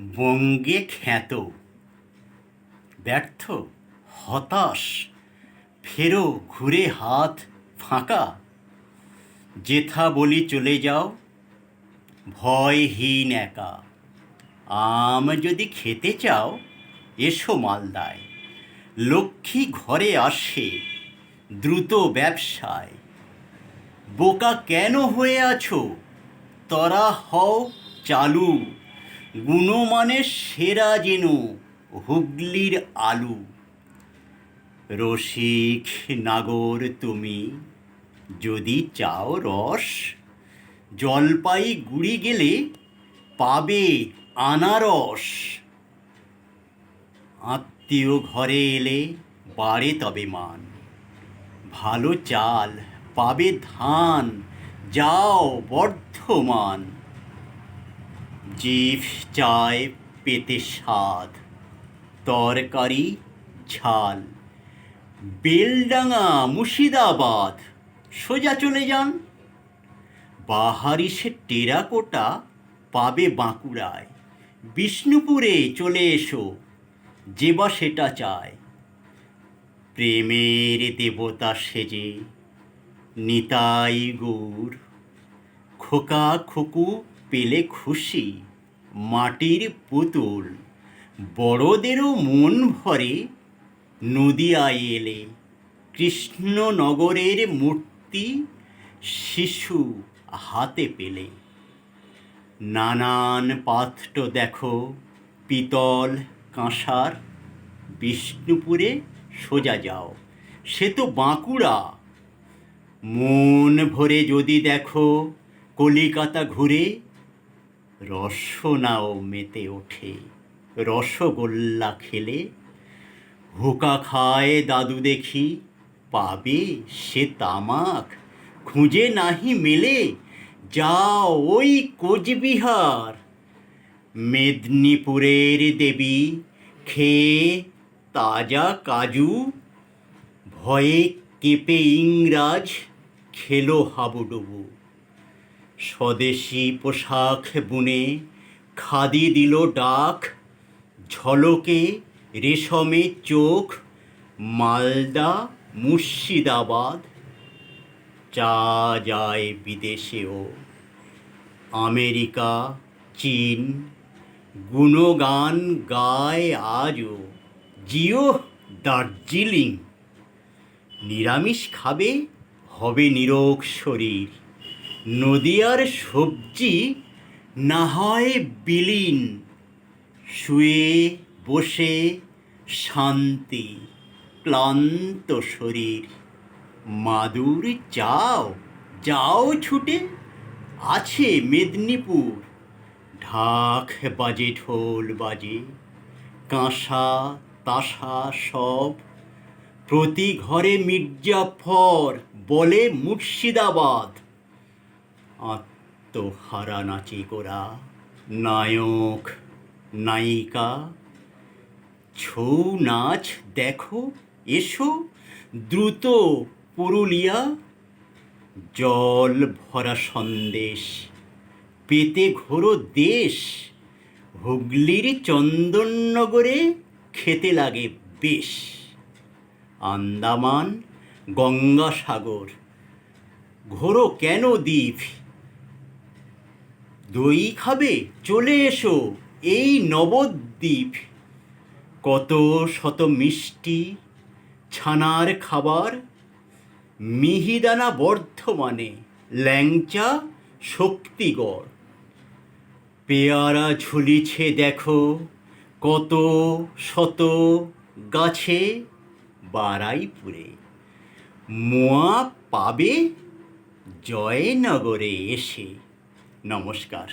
বঙ্গে খ্যাত। ব্যর্থ, হতাশ, ফেরো ঘুরে হাত ফাঁকা। যেথা বলি চলে যাও, ভয়হীন একা। আম যদি খেতে চাও, এসো মালদায়। লক্ষ্মী ঘরে আসে, দ্রুত ব্যবসায়। বোকা কেন হয়ে আছো? তরা হও চালু। গুণমানের সেরা যেন হুগলির আলু। রসিক নাগর তুমি যদি চাও রস, জলপাই গুড়ি গেলে পাবে আনারস। আত্মীয় ঘরে এলে বাড়ে তবে মান। ভালো চাল পাবে ধান, যাও বর্ধমান। জিভ চায় পেতে স্বাদ। তরকারি, ঝাল। বেলডাঙা মুর্শিদাবাদ, সোজা চলে যান। বাহারি সে টেরাকোটা পাবে বাঁকুড়ায়। বিষ্ণুপুরে চলে এসো যে বা সেটা চায়। প্রেমের দেবতা সেজে নিতাই গৌর খোকা খোকু পেলে খুশি। মাটির পুতুল। বড়দেরও মন ভরে নদিয়ায় এলে। কৃষ্ণনগরের মূর্তি শিশু হাতে পেলে। নানান পাত্র দেখো, পিতল কাঁসার, বিষ্ণুপুরে সোজা যাও। সে তো বাঁকুড়া। মন ভরে যদি দেখো, কলিকাতা ঘুরে রসনাও মেতে ওঠে, রসগোল্লা খেলে। হোকা খায় দাদু দেখি, পাবে সে তামাক, খুঁজে নাহি মেলে যা ওই কোচবিহার। মেদিনীপুরের দেবী খেয়ে তাজা কাজু, ভয়ে কেঁপে ইংরাজ খেলো হাবুডুবু। স্বদেশি পোশাক বুনে খাদি দিল ডাক, ঝলকে রেশমে চোখ, মালদা, মুর্শিদাবাদ। চা যায় বিদেশেও। আমেরিকা, চীন, গুণগান গায় আজও। জিও, দার্জিলিং। নিরামিষ খাবে, হবে নিরোগ শরীর। নদিয়ার সবজি না হয় বিলীন। শুয়ে বসে শান্তি, ক্লান্ত শরীর। মাদুর যাও যাও ছুটে, আছে মেদিনীপুর। ঢাক বাজে, ঢোল বাজে, কাঁসা, তাসা সব। প্রতি ঘরে মির্জাফর বলে মুর্শিদাবাদ। আত্মহারা নাচে গোরা নায়ক, নায়িকা ছৌ নাচ দেখো, এসো, দ্রুত পুরুলিয়া। জল ভরা সন্দেশ, পেতে ঘোরো দেশ। হুগলির চন্দননগরে খেতে লাগে বেশ। আন্দামান, গঙ্গাসাগর, ঘোরো কেন দ্বীপ? দই খাবে? চলে এসো। এই নবদ্বীপ। কত শত মিষ্টি ছানার খাবার। মিহিদানা বর্ধমানে। ল্যাংচা শক্তিগড়। পেয়ারা ঝুলিছে দেখো। কত শত গাছে বারাইপুরে। মোয়া পাবে জয়নগরে এসে। নমস্কার।